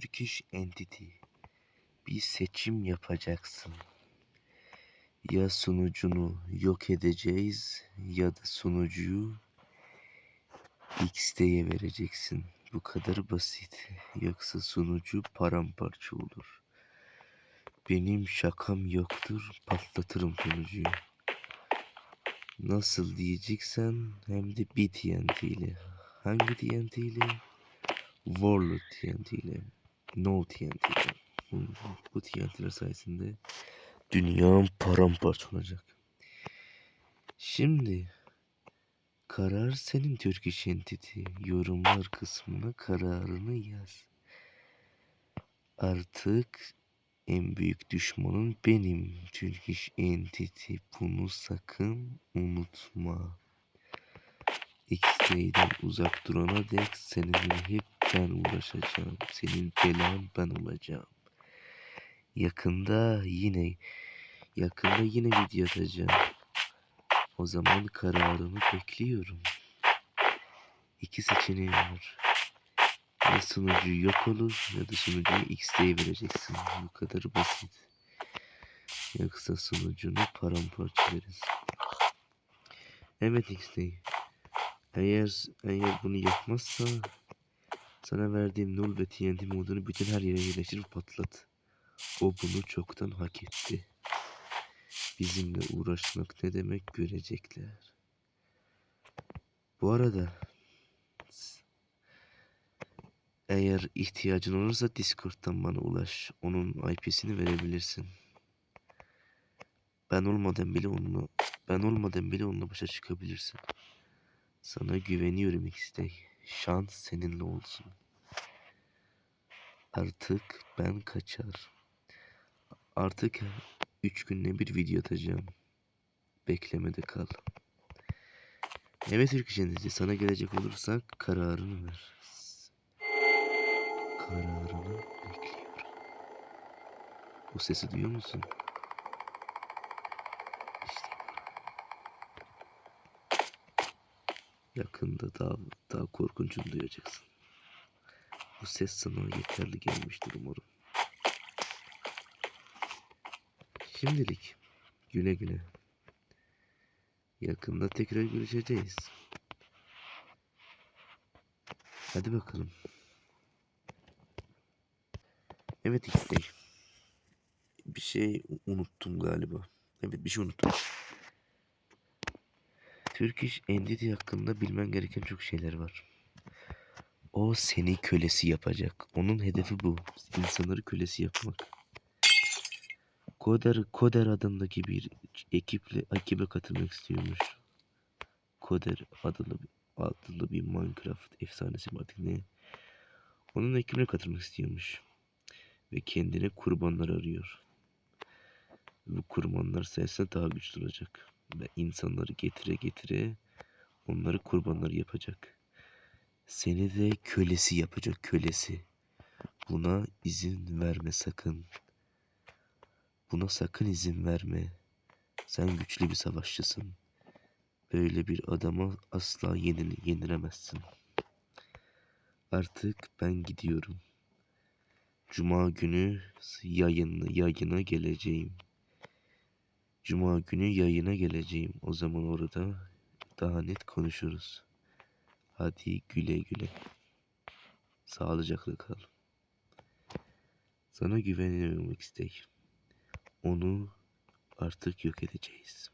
Turkish Entity. Bir seçim yapacaksın. Ya sunucunu yok edeceğiz ya da sunucuyu XD'ye vereceksin. Bu kadar basit. Yoksa sunucu paramparça olur. Benim şakam yoktur. Patlatırım sunucuyu. Nasıl diyeceksen hem de bir TNT ile. Hangi TNT ile? Warlord TNT ile. No TNT ile. Bu- Bu TNT'ler sayesinde dünya paramparça olacak. Şimdi karar senin Turkish Entity. Yorumlar kısmına kararını yaz. Artık en büyük düşmanın benim Turkish Entity. Bunu sakın unutma. X-Ray'den uzak durana dek seninle hep ben uğraşacağım. Senin belan ben olacağım. Yakında yine yakında yine video atacağım. O zaman kararını bekliyorum. İki seçeneğim var. Ya sunucu yok olur ya da sunucuya XD'yi vereceksin. Bu kadar basit. Yoksa sunucunu paramparça veririz. Evet XD. Eğer eğer bunu yapmazsa sana verdiğim null ve TNT modunu bütün her yere yerleştirip patlat. O bunu çoktan hak etti. Bizimle uğraşmak ne demek görecekler. Bu arada eğer ihtiyacın olursa Discord'dan bana ulaş. Onun IP'sini verebilirsin. Ben olmadan bile onunla ben olmadan bile onunla başa çıkabilirsin. Sana güveniyorum X'tey. Şans seninle olsun. Artık ben kaçar. Artık üç günde bir video atacağım. Beklemede kal. Evet Türk işinizi sana gelecek olursak kararını ver. Kararını bekliyorum. Bu sesi duyuyor musun? Yakında daha daha korkunçunu duyacaksın. Bu ses sana yeterli gelmiştir umarım. Şimdilik güle güle. Yakında tekrar görüşeceğiz. Hadi bakalım. Evet işte. Bir şey unuttum galiba. Evet bir şey unuttum. Turkish Entity hakkında bilmen gereken çok şeyler var. O seni kölesi yapacak. Onun hedefi bu. İnsanları kölesi yapmak. Koder, Koder adındaki bir ekiple ekibe katılmak istiyormuş. Koder adlı, adlı bir Minecraft efsanesi mi artık ne? Onun ekibine katılmak istiyormuş. Ve kendine kurbanlar arıyor. Bu kurbanlar sayesinde daha güçlü olacak. Ve insanları getire getire onları kurbanlar yapacak. Seni de kölesi yapacak kölesi. Buna izin verme sakın. Buna sakın izin verme. Sen güçlü bir savaşçısın. Böyle bir adama asla yenil yeniremezsin. Artık ben gidiyorum. Cuma günü yayın yayına geleceğim. Cuma günü yayına geleceğim. O zaman orada daha net konuşuruz. Hadi güle güle. Sağlıcakla kal. Sana güveniyorum istek. Onu artık yok edeceğiz.